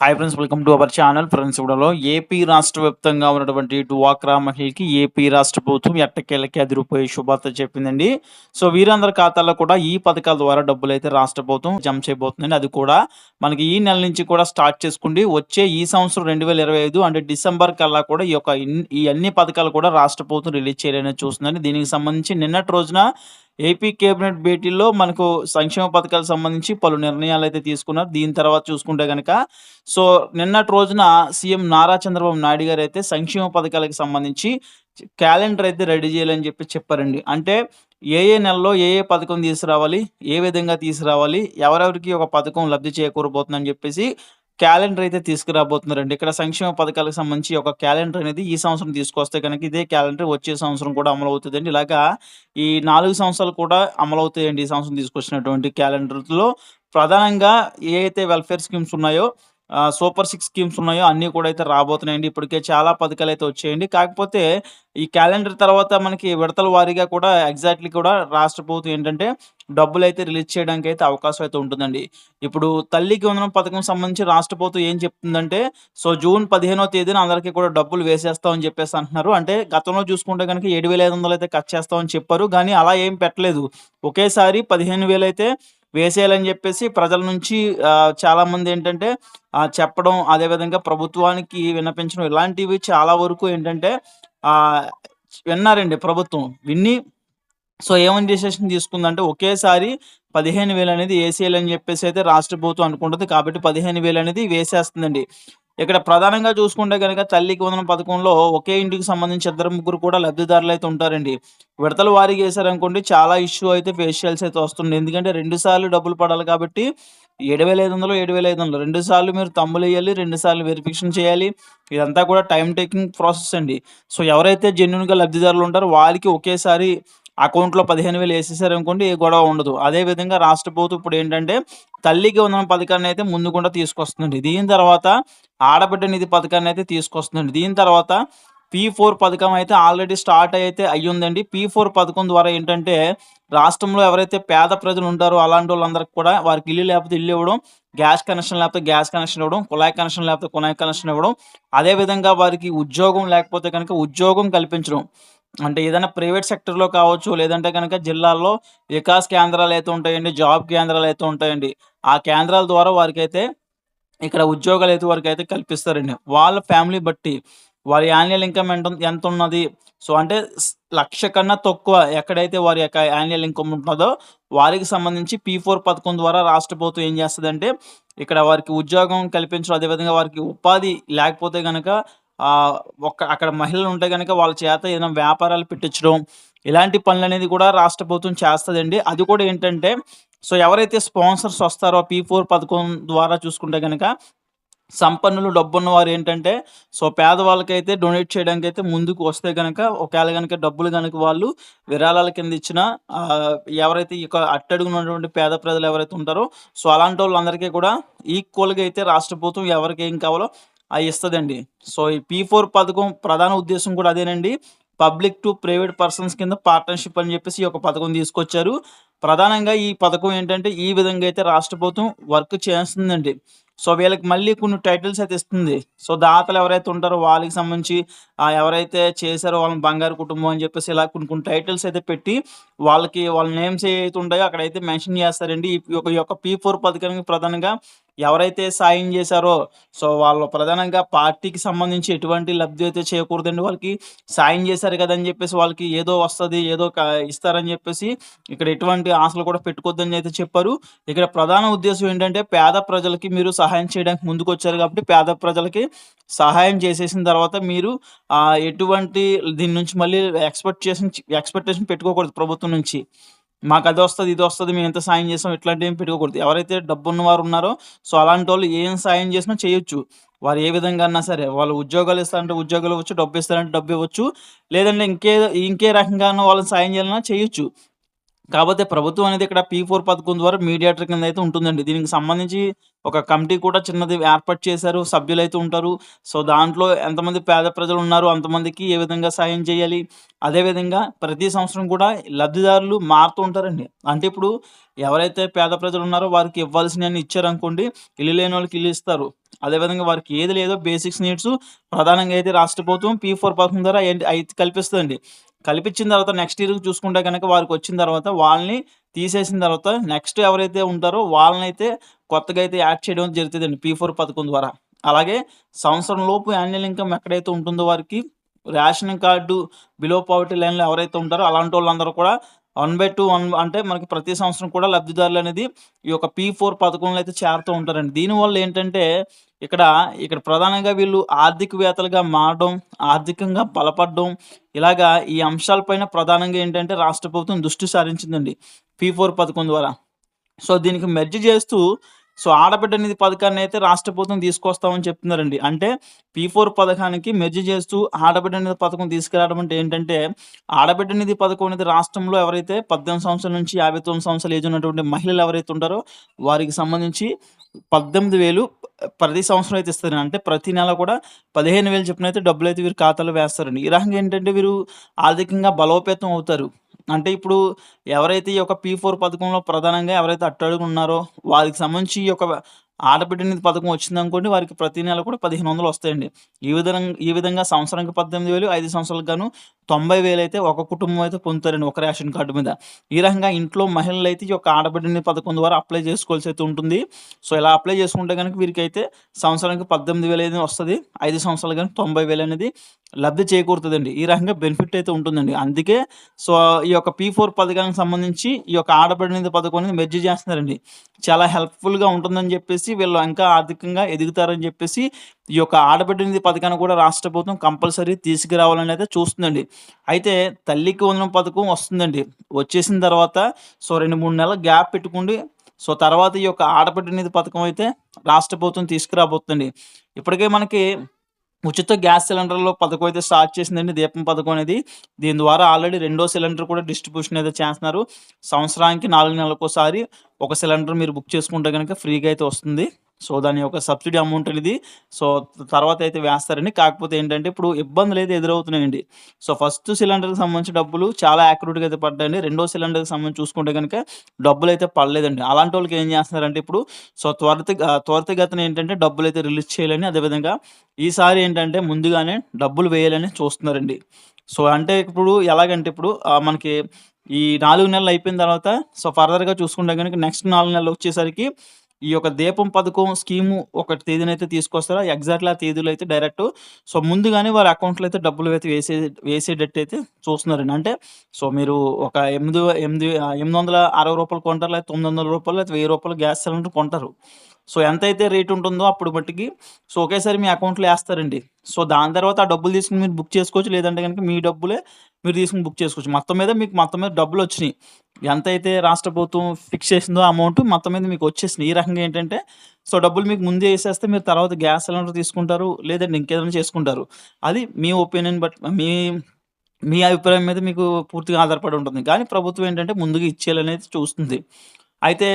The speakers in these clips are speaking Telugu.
Hi friends welcome to our channel friends ఇవ్వడంలో ఏపీ రాష్ట్ర వ్యాప్తంగా ఉన్నటువంటి డ్వాక్రా మహిళకి ఏపీ రాష్ట్ర ప్రభుత్వం ఎట్టకేళ్ళకి అది రూపాయి శుభార్త చెప్పిందండి. సో వీరందరి ఖాతాల్లో కూడా ఈ పథకాల ద్వారా డబ్బులు అయితే రాష్ట్ర ప్రభుత్వం జమ చేయబోతుందండి. అది కూడా మనకి ఈ నెల నుంచి కూడా స్టార్ట్ చేసుకుండి వచ్చే ఈ సంవత్సరం రెండు వేల ఇరవై ఐదు అంటే డిసెంబర్ కల్లా కూడా ఈ యొక్క ఈ అన్ని పథకాలు కూడా రాష్ట్ర ప్రభుత్వం రిలీజ్ చేయాలని చూస్తుందండి. దీనికి సంబంధించి నిన్నటి రోజున ఏపీ కేబినెట్ భేటీలో మనకు సంక్షేమ పథకాలకు సంబంధించి పలు నిర్ణయాలు అయితే తీసుకున్నారు. దీని తర్వాత చూసుకుంటే కనుక సో నిన్నటి రోజున సీఎం నారా చంద్రబాబు నాయుడు గారు అయితే సంక్షేమ పథకాలకు సంబంధించి క్యాలెండర్ అయితే రెడీ చేయాలని చెప్పి చెప్పారండి. అంటే ఏ ఏ నెలలో ఏ ఏ పథకం తీసుకురావాలి ఏ విధంగా తీసుకురావాలి ఎవరెవరికి ఒక పథకం లబ్ధి చేకూరబోతుందని చెప్పేసి క్యాలెండర్ అయితే తీసుకురాబోతున్నారండి. ఇక్కడ సంక్షేమ పథకాలకు సంబంధించి ఒక క్యాలెండర్ అనేది ఈ సంవత్సరం తీసుకొస్తే కనుక ఇదే క్యాలెండర్ వచ్చే సంవత్సరం కూడా అమలు అవుతుందండి. ఇలాగా ఈ నాలుగు సంవత్సరాలు కూడా అమలు అవుతాయండి ఈ సంవత్సరం తీసుకొచ్చినటువంటి క్యాలెండర్లో. ప్రధానంగా ఏ అయితే వెల్ఫేర్ స్కీమ్స్ ఉన్నాయో సూపర్ సిక్స్ స్కీమ్స్ ఉన్నాయో అన్నీ కూడా అయితే రాబోతున్నాయండి. ఇప్పటికే చాలా పథకాలు అయితే వచ్చాయండి. కాకపోతే ఈ క్యాలెండర్ తర్వాత మనకి విడతల వారీగా కూడా ఎగ్జాక్ట్లీ కూడా రాష్ట్ర ప్రభుత్వం ఏంటంటే డబ్బులు అయితే రిలీజ్ చేయడానికి అయితే అవకాశం అయితే ఉంటుందండి. ఇప్పుడు తల్లికి వందనం పథకం సంబంధించి రాష్ట్ర ప్రభుత్వం ఏం చెప్తుందంటే సో జూన్ పదిహేనో తేదీన అందరికీ కూడా డబ్బులు వేసేస్తామని చెప్పేసి అంటున్నారు. అంటే గతంలో చూసుకుంటే కనుక ఏడు వేల ఐదు వందలు అయితే కట్ చేస్తామని చెప్పారు. కానీ అలా ఏం పెట్టలేదు. ఒకేసారి పదిహేను వేలు అయితే వేసేయాలని చెప్పేసి ప్రజల నుంచి చాలా మంది ఏంటంటే చెప్పడం అదేవిధంగా ప్రభుత్వానికి విన్నపించడం ఇలాంటివి చాలా వరకు ఏంటంటే ఆ, విన్నారండి ప్రభుత్వం. విన్ని సో ఏమని డిసిషన్ తీసుకుందంటే ఒకేసారి పదిహేను వేలు అనేది వేసేయాలని చెప్పేసి అయితే రాష్ట్ర ప్రభుత్వం అనుకుంటుంది. కాబట్టి పదిహేను వేలు అనేది వేసేస్తుందండి. ఇక్కడ ప్రధానంగా చూసుకుంటే కనుక తల్లికి వందనం పథకంలో ఒకే ఇంటికి సంబంధించి ఇద్దరు ముగ్గురు కూడా లబ్ధిదారులు అయితే ఉంటారండి. విడతల వారీగా వేశారనుకోండి చాలా ఇష్యూ అయితే ఫేస్ చేయాల్సి అయితే వస్తుంది ఎందుకంటే రెండు సార్లు డబ్బులు పడాలి కాబట్టి ఏడు వేల ఐదు వందలు ఏడు వేల ఐదు వందలు. రెండు సార్లు మీరు తమ్ములు వేయాలి రెండు సార్లు వెరిఫికేషన్ చేయాలి. ఇదంతా కూడా టైం టేకింగ్ ప్రాసెస్ అండి. సో ఎవరైతే జెన్యున్గా లబ్ధిదారులు ఉంటారో వాళ్ళకి ఒకేసారి అకౌంట్లో పదిహేను వేలు వేసేసారు అనుకోండి ఏ గొడవ ఉండదు. అదే విధంగా రాష్ట్ర ప్రభుత్వం ఇప్పుడు ఏంటంటే తల్లికి ఉన్న పథకాన్ని అయితే ముందుకుండా తీసుకొస్తుంది తీసుకొస్తుందండి. దీని తర్వాత ఆడబిడ్డ నిధి పథకాన్ని అయితే తీసుకొస్తుంది దీని తర్వాత పీ ఫోర్ పథకం అయితే ఆల్రెడీ స్టార్ట్ అయితే అయ్యిందండి. పీ ఫోర్ పథకం ద్వారా ఏంటంటే రాష్ట్రంలో ఎవరైతే పేద ప్రజలు ఉంటారో అలాంటి వాళ్ళందరికీ కూడా వారికి ఇల్లు లేకపోతే ఇల్లు ఇవ్వడం గ్యాస్ కనెక్షన్ లేకపోతే గ్యాస్ కనెక్షన్ ఇవ్వడం కుళాయి కనెక్షన్ లేకపోతే కుళాయి కనెక్షన్ ఇవ్వడం అదే విధంగా వారికి ఉద్యోగం లేకపోతే కనుక ఉద్యోగం కల్పించడం. అంటే ఏదైనా ప్రైవేట్ సెక్టర్లో కావచ్చు లేదంటే కనుక జిల్లాల్లో వికాస్ కేంద్రాలు అయితే ఉంటాయండి జాబ్ కేంద్రాలు అయితే ఉంటాయండి. ఆ కేంద్రాల ద్వారా వారికైతే ఇక్కడ ఉద్యోగాలు అయితే వారికి అయితే కల్పిస్తారండి. వాళ్ళ ఫ్యామిలీ బట్టి వారి యాన్యువల్ ఇన్కమ్ ఎంత ఎంత ఉన్నది సో అంటే లక్ష కన్నా తక్కువ ఎక్కడైతే వారి యొక్క యాన్యువల్ ఇన్కమ్ ఉంటుందో వారికి సంబంధించి పీ ఫోర్ పథకం ద్వారా రాష్ట్ర ప్రభుత్వం ఏం చేస్తుందంటే ఇక్కడ వారికి ఉద్యోగం కల్పించడం అదేవిధంగా వారికి ఉపాధి లేకపోతే కనుక ఒక ఒక్క అక్కడ మహిళలు ఉంటే కనుక వాళ్ళ చేత ఏదైనా వ్యాపారాలు పెట్టించడం ఇలాంటి పనులు అనేది కూడా రాష్ట్ర ప్రభుత్వం చేస్తుందండి. అది కూడా ఏంటంటే సో ఎవరైతే స్పాన్సర్స్ వస్తారో పీ ఫోర్ పథకం ద్వారా చూసుకుంటే కనుక సంపన్నులు డబ్బున్న వారు ఏంటంటే సో పేదవాళ్ళకైతే డొనేట్ చేయడానికి అయితే ముందుకు వస్తే కనుక ఒకవేళ కనుక డబ్బులు కనుక వాళ్ళు విరాళాల కింద ఇచ్చిన ఎవరైతే ఈ యొక్క పేద ప్రజలు ఎవరైతే ఉంటారో సో అలాంటి వాళ్ళందరికీ కూడా ఈక్వల్గా అయితే రాష్ట్ర ప్రభుత్వం ఎవరికి ఏం కావాలో ఇస్తుందండి. సో ఈ పీ ఫోర్ పథకం ప్రధాన ఉద్దేశం కూడా అదేనండి. పబ్లిక్ టు ప్రైవేట్ పర్సన్స్ కింద పార్ట్నర్షిప్ అని చెప్పేసి ఈ ఒక పథకం తీసుకొచ్చారు. ప్రధానంగా ఈ పథకం ఏంటంటే ఈ విధంగా అయితే రాష్ట్ర ప్రభుత్వం వర్క్ చేస్తుందండి. సో వీళ్ళకి మళ్ళీ కొన్ని టైటిల్స్ అయితే ఇస్తుంది. సో దాతలు ఎవరైతే ఉంటారో వాళ్ళకి సంబంధించి ఎవరైతే చేశారో వాళ్ళని బంగారు కుటుంబం అని చెప్పేసి ఇలా కొన్ని కొన్ని టైటిల్స్ అయితే పెట్టి వాళ్ళకి వాళ్ళ నేమ్స్ ఏవైతే ఉంటాయో అక్కడైతే మెన్షన్ చేస్తారండి. ఈ ఈ యొక్క పీ ఫోర్ పథకానికి ప్రధానంగా ఎవరైతే సాయం చేశారో సో వాళ్ళు ప్రధానంగా పార్టీకి సంబంధించి ఎటువంటి లబ్ధి అయితే చేయకూడదండి వాళ్ళకి. సాయం చేశారు కదా అని చెప్పేసి వాళ్ళకి ఏదో వస్తుంది ఏదో ఇస్తారని చెప్పేసి ఇక్కడ ఎటువంటి ఆశలు కూడా పెట్టుకోవద్దని అయితే చెప్పారు. ఇక్కడ ప్రధాన ఉద్దేశం ఏంటంటే పేద ప్రజలకి మీరు సహాయం చేయడానికి ముందుకు వచ్చారు కాబట్టి పేద ప్రజలకి సహాయం చేసేసిన తర్వాత మీరు ఎటువంటి దీని నుంచి మళ్ళీ ఎక్స్పెక్ట్ చేసిన ఎక్స్పెక్టేషన్ పెట్టుకోకూడదు ప్రభుత్వం నుంచి. మాకు అది వస్తుంది ఇది వస్తుంది మేము ఎంత సాయం చేసాం ఇట్లాంటి ఏం పెట్టుకోకూడదు. ఎవరైతే డబ్బు ఉన్నవారు ఉన్నారో సో అలాంటి వాళ్ళు ఏం సాయం చేసినా చేయొచ్చు. వారు ఏ విధంగా అన్నా సరే వాళ్ళు ఉద్యోగాలు ఇస్తారంటే ఉద్యోగాలు ఇవ్వచ్చు డబ్బు ఇస్తారంటే డబ్బు ఇవ్వచ్చు లేదంటే ఇంకే ఇంకే రకంగా వాళ్ళని సాయం చేయాలన్నా చేయొచ్చు. కాకపోతే ప్రభుత్వం అనేది ఇక్కడ పీ ఫోర్ పథకం ద్వారా మీడియేటర్ కింద అయితే ఉంటుందండి. దీనికి సంబంధించి ఒక కమిటీ కూడా చిన్నది ఏర్పాటు చేశారు. సభ్యులైతే ఉంటారు. సో, దాంట్లో ఎంతమంది పేద ప్రజలు ఉన్నారు అంతమందికి ఏ విధంగా సాయం చేయాలి. అదేవిధంగా ప్రతి సంవత్సరం కూడా లబ్ధిదారులు మారుతూ ఉంటారండి. అంటే ఇప్పుడు ఎవరైతే పేద ప్రజలు ఉన్నారో వారికి ఇవ్వాల్సినయన్ని ఇచ్చారనుకోండి, ఇల్లు లేని వాళ్ళకి ఇల్లు ఇస్తారు. అదేవిధంగా వారికి ఏది లేదో బేసిక్స్ నీడ్స్ ప్రధానంగా అయితే రాష్ట్ర ప్రభుత్వం పీ ఫోర్ పథకం ద్వారా అయితే అయి కల్పించిన తర్వాత నెక్స్ట్ ఇయర్‌కి చూసుకుంటే కనుక వారికి వచ్చిన తర్వాత వాళ్ళని తీసేసిన తర్వాత నెక్స్ట్ ఎవరైతే ఉంటారో వాళ్ళనైతే కొత్తగా అయితే యాడ్ చేయడం జరుగుతుందండి పీ ఫోర్ పథకం ద్వారా. అలాగే సంవత్సరం లోపు యాన్యువల్ ఇన్‌కమ్ ఎక్కడైతే ఉంటుందో వారికి రేషన్ కార్డు బిలో పావర్టీ లైన్‌లో ఎవరైతే ఉంటారో అలాంటి వాళ్ళందరూ కూడా 1/2 వన్ అంటే మనకి ప్రతి సంవత్సరం కూడా లబ్ధిదారులు అనేది ఈ యొక్క పీ4 పథకంలో అయితే చేరుతూ ఉంటారండి. దీనివల్ల ఏంటంటే ఇక్కడ, ఇక్కడ ప్రధానంగా వీళ్ళు ఆర్థికవేత్తలుగా మారడం, ఆర్థికంగా బలపడడం ఇలాగా ఈ అంశాలపైన ప్రధానంగా ఏంటంటే రాష్ట్ర ప్రభుత్వం దృష్టి సారించిందండి పీ ఫోర్ పథకం ద్వారా. సో, దీనికి మెర్జ్ చేస్తూ సో, ఆడబిడ్డ నిధి పథకాన్ని అయితే రాష్ట్ర ప్రభుత్వం తీసుకొస్తామని చెప్తున్నారండి. అంటే పీ4 పథకానికి మెర్జ్ చేస్తూ ఆడబిడ్డ నిధి పథకం తీసుకురావడం అంటే ఏంటంటే, ఆడబిడ్డ నిధి పథకం అనేది రాష్ట్రంలో ఎవరైతే 18 సంవత్సరాల నుంచి యాభై తొమ్మిది సంవత్సరాలు ఏజ్ ఉన్నటువంటి మహిళలు ఎవరైతే ఉంటారో వారికి సంబంధించి 18,000 ప్రతి సంవత్సరం అయితే ఇస్తారండి. అంటే ప్రతి నెల కూడా పదిహేను వేలు చెప్తునైతే డబ్బులైతే వీరు ఖాతాలో వేస్తారండి. ఈ రకంగా ఏంటంటే వీరు ఆర్థికంగా బలోపేతం అవుతారు. అంటే ఇప్పుడు ఎవరైతే ఈ యొక్క పీ ఫోర్ పథకంలో ప్రధానంగా ఎవరైతే అట్టడుగున్నారో వారికి సంబంధించి ఈ యొక్క ఆడబిడ్డ నిధి పథకం వచ్చిందనుకోండి వారికి ప్రతి నెల కూడా 1,500 వస్తాయండి. ఈ విధంగా ఈ విధంగా సంవత్సరానికి 18,000 5 సంవత్సరాలకు గాను 90,000 అయితే ఒక కుటుంబం అయితే పొందుతారండి ఒక రేషన్ కార్డు మీద. ఈ రకంగా ఇంట్లో మహిళలు అయితే ఈ యొక్క ఆడబిడ్డ నిధి పథకం ద్వారా అప్లై చేసుకోవాల్సి అయితే ఉంటుంది. సో, ఇలా అప్లై చేసుకుంటే గనక వీరికైతే సంవత్సరానికి 18,000 అనేది వస్తుంది ఐదు సంవత్సరాలు కానీ తొంభై వేలు అనేది లబ్ధి చేకూరుతుందండి ఈ రకంగా బెనిఫిట్ అయితే ఉంటుందండి. అందుకే సో, ఈ యొక్క పీ ఫోర్ పథకానికి సంబంధించి ఈ యొక్క ఆడబిడ్డ నిధి పథకం అనేది మెర్జీ చేస్తున్నారండి. చాలా హెల్ప్‌ఫుల్‌గా ఉంటుందని చెప్పేసి వీళ్ళు ఇంకా ఆర్థికంగా ఎదుగుతారని చెప్పేసి ఈ యొక్క ఆడబిడ్డ నిధి పథకాన్ని కూడా రాష్ట్ర ప్రభుత్వం కంపల్సరీ తీసుకురావాలని అయితే చూస్తుందండి. అయితే తల్లికి వందనం పథకం వస్తుందండి. వచ్చేసిన తర్వాత సో, 2, 3 నెలలు గ్యాప్ పెట్టుకుండి సో, తర్వాత ఈ యొక్క ఆడబిడ్డ నిధి పథకం అయితే రాష్ట్ర ప్రభుత్వం తీసుకురాబోతుందండి. ఇప్పటికే మనకి ఉచిత గ్యాస్ సిలిండర్లో పథకం అయితే స్టార్ట్ చేసిందండి దీపం పథకం అనేది. దీని ద్వారా ఆల్రెడీ రెండో సిలిండర్ కూడా డిస్ట్రిబ్యూషన్ అయితే చేస్తున్నారు. సంవత్సరానికి నాలుగు నెలలకోసారి ఒక సిలిండర్ మీరు బుక్ చేసుకుంటే కనుక ఫ్రీగా అయితే వస్తుంది. సో, దాని యొక్క సబ్సిడీ అమౌంట్ అనేది సో, తర్వాత అయితే వేస్తారండి. కాకపోతే ఏంటంటే ఇప్పుడు ఇబ్బందులు అయితే ఎదురవుతున్నాయండి. సో, ఫస్ట్ సిలిండర్‌కి సంబంధించి డబ్బులు చాలా యాక్యురేట్‌గా అయితే పడ్డాయండి. రెండో సిలిండర్‌కి సంబంధించి చూసుకుంటే కనుక డబ్బులు అయితే పడలేదండి. అలాంటి వాళ్ళకి ఏం చేస్తున్నారంటే ఇప్పుడు సో, త్వరిత త్వరితగతిన ఏంటంటే డబ్బులు అయితే రిలీజ్ చేయాలని అదేవిధంగా ఈసారి ఏంటంటే ముందుగానే డబ్బులు వేయాలని చూస్తున్నారండి. సో, అంటే ఇప్పుడు ఎలాగంటే ఇప్పుడు మనకి ఈ నాలుగు నెలలు అయిపోయిన తర్వాత సో, ఫర్దర్‌గా చూసుకుంటే కనుక నెక్స్ట్ నాలుగు నెలలు వచ్చేసరికి ఈ యొక్క దీపం పథకం స్కీము ఒక తేదీనైతే తీసుకొస్తారు. ఎగ్జాక్ట్‌లీ ఆ తేదీలో అయితే డైరెక్ట్ సో, ముందుగానే వారి అకౌంట్‌లో అయితే డబ్బులు అయితే వేసే వేసేటట్టు అయితే చూస్తున్నారండి. అంటే సో, మీరు ఒక ఎనిమిది ఎనిమిది ఎనిమిది వందల అరవై రూపాయలు కొంటారు లేకపోతే రూ. 900 లేకపోతే వెయ్యి రూపాయలు గ్యాస్ సిలిండర్ కొంటారు. సో, ఎంతైతే రేట్ ఉంటుందో అప్పుడు మట్టికి సో, ఒకేసారి మీ అకౌంట్‌లో వేస్తారండి సో, దాని తర్వాత ఆ డబ్బులు తీసుకుని మీరు బుక్ చేసుకోవచ్చు. లేదంటే గనక మీ డబ్బులే మీరు తీసుకుని బుక్ చేసుకోవచ్చు. మొత్తం మీద మీకు మొత్తం మీద డబ్బులు వచ్చినాయి ఎంతైతే రాష్ట్ర ప్రభుత్వం ఫిక్స్ చేసిందో అమౌంట్ మొత్తం మీద మీకు వచ్చేసినియి. ఈ రకంగా ఏంటంటే సో, డబ్బులు మీకు ముందే వేసేస్తే మీరు తర్వాత గ్యాస్ సిలిండర్ తీసుకుంటారు. లేదంటే ఇంకేదైనా చేసుకుంటారు. అది మీ ఒపీనియన్ బట్ మీ మీ అభిప్రాయం మీద మీకు పూర్తిగా ఆధారపడి ఉంటుంది. కానీ ప్రభుత్వం ఏంటంటే ముందుగా ఇచ్చేయాలనేది చూస్తుంది. అయితే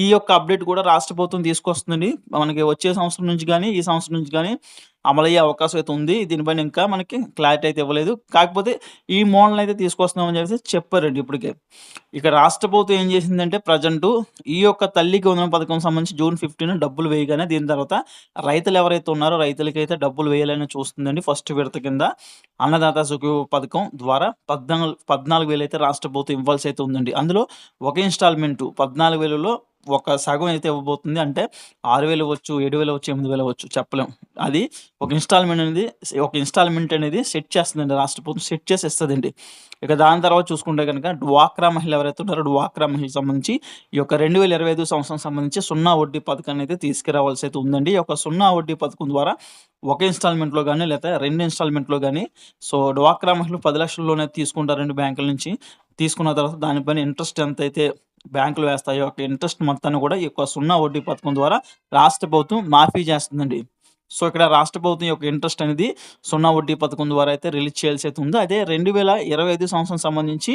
ఈ యొక్క అప్డేట్ కూడా రాష్ట్ర ప్రభుత్వం తీసుకొస్తుందండి. మనకి వచ్చే సంవత్సరం నుంచి కానీ ఈ సంవత్సరం నుంచి కానీ అమలయ్యే అవకాశం అయితే ఉంది. దీనిపైన ఇంకా మనకి క్లారిటీ అయితే ఇవ్వలేదు. కాకపోతే ఈ మోడల్‌ని అయితే తీసుకొస్తున్నామని చెప్పేసి చెప్పారండి ఇప్పటికే. ఇక రాష్ట్ర ప్రభుత్వం ఏం చేసిందంటే ప్రజెంట్ ఈ యొక్క తల్లికి వందనం పథకం సంబంధించి జూన్ 15 డబ్బులు వేయగానే దీని తర్వాత రైతులు ఎవరైతే ఉన్నారో రైతులకైతే డబ్బులు వేయాలని చూస్తుందండి. ఫస్ట్ విడత కింద అన్నదాత సుఖ పథకం ద్వారా పద్నాలుగు 14,000 అయితే రాష్ట్ర ప్రభుత్వం ఇవ్వాల్సి అయితే ఉందండి. అందులో ఒక ఇన్‌స్టాల్‌మెంటు 14,000లో ఒక సగం అయితే ఇవ్వబోతుంది. అంటే ఆరు వేలు ఇవ్వచ్చు, 7,000 ఇవ్వచ్చు, 8,000 ఇవ్వచ్చు చెప్పలేం. అది ఒక ఇన్‌స్టాల్‌మెంట్ అనేది ఒక ఇన్‌స్టాల్‌మెంట్ అనేది సెట్ చేస్తుందండి రాష్ట్ర ప్రభుత్వం సెట్ చేసి ఇస్తుందండి ఇక దాని తర్వాత చూసుకుంటే కనుక డ్వాక్రా మహిళ ఎవరైతే ఉన్నారో డ్వాక్రా మహిళలకు సంబంధించి ఈ యొక్క 2025 సంవత్సరం సంబంధించి సున్నా వడ్డీ పథకాన్ని అయితే తీసుకురావాల్సి అయితే ఉందండి. ఈ యొక్క సున్నా వడ్డీ పథకం ద్వారా ఒక ఇన్‌స్టాల్‌మెంట్‌లో కానీ లేకపోతే రెండు ఇన్‌స్టాల్‌మెంట్‌లో కానీ సో, డ్వాక్రా మహిళలు పది లక్షల్లోనే తీసుకుంటారండి బ్యాంకుల నుంచి. తీసుకున్న తర్వాత దానిపైన ఇంట్రెస్ట్ ఎంత అయితే బ్యాంకులు వేస్తాయో యొక్క ఇంట్రెస్ట్ మొత్తాన్ని కూడా ఈ యొక్క సున్నా వడ్డీ పథకం ద్వారా రాష్ట్ర ప్రభుత్వం మాఫీ చేస్తుందండి. సో, ఇక్కడ రాష్ట్ర ప్రభుత్వం యొక్క ఇంట్రెస్ట్ అనేది సున్నా వడ్డీ పథకం ద్వారా అయితే రిలీజ్ చేయాల్సి అయితే ఉంది. అదే 2025 సంవత్సరం సంబంధించి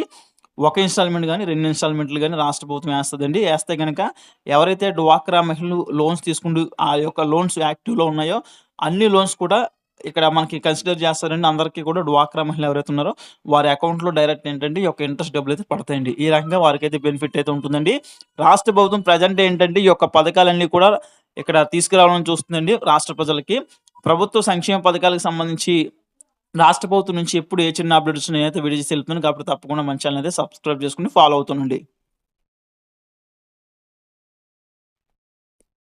ఒక ఇన్‌స్టాల్‌మెంట్ కానీ రెండు ఇన్‌స్టాల్‌మెంట్‌లు కానీ రాష్ట్ర ప్రభుత్వం వేస్తుందండి వేస్తే కనుక ఎవరైతే డ్వాక్రా మహిళలు లోన్స్ తీసుకుంటూ ఆ యొక్క లోన్స్ యాక్టివ్‌లో ఉన్నాయో అన్ని లోన్స్ కూడా ఇక్కడ మనకి కన్సిడర్ చేస్తారండి. అందరికీ కూడా డ్వాక్రా మహిళలు ఎవరైతే ఉన్నారో వారి అకౌంట్‌లో డైరెక్ట్ ఏంటంటే ఈ యొక్క ఇంట్రెస్ట్ అయితే పడతాయండి. ఈ రకంగా వారికైతే బెనిఫిట్ అయితే ఉంటుందండి. రాష్ట్ర ప్రభుత్వం ప్రెజెంట్ ఏంటంటే ఈ యొక్క పథకాలన్నీ కూడా ఇక్కడ తీసుకురావాలని చూస్తుందండి రాష్ట్ర ప్రజలకి. ప్రభుత్వ సంక్షేమ పథకాలకు సంబంధించి రాష్ట్ర ప్రభుత్వం నుంచి ఎప్పుడు ఏ చిన్న అప్డేట్స్ అయితే విడిచి చేసి కాబట్టి తప్పకుండా మంచి ఛానల్ అయితే సబ్స్క్రైబ్ చేసుకొని ఫాలో అవుతుండండి.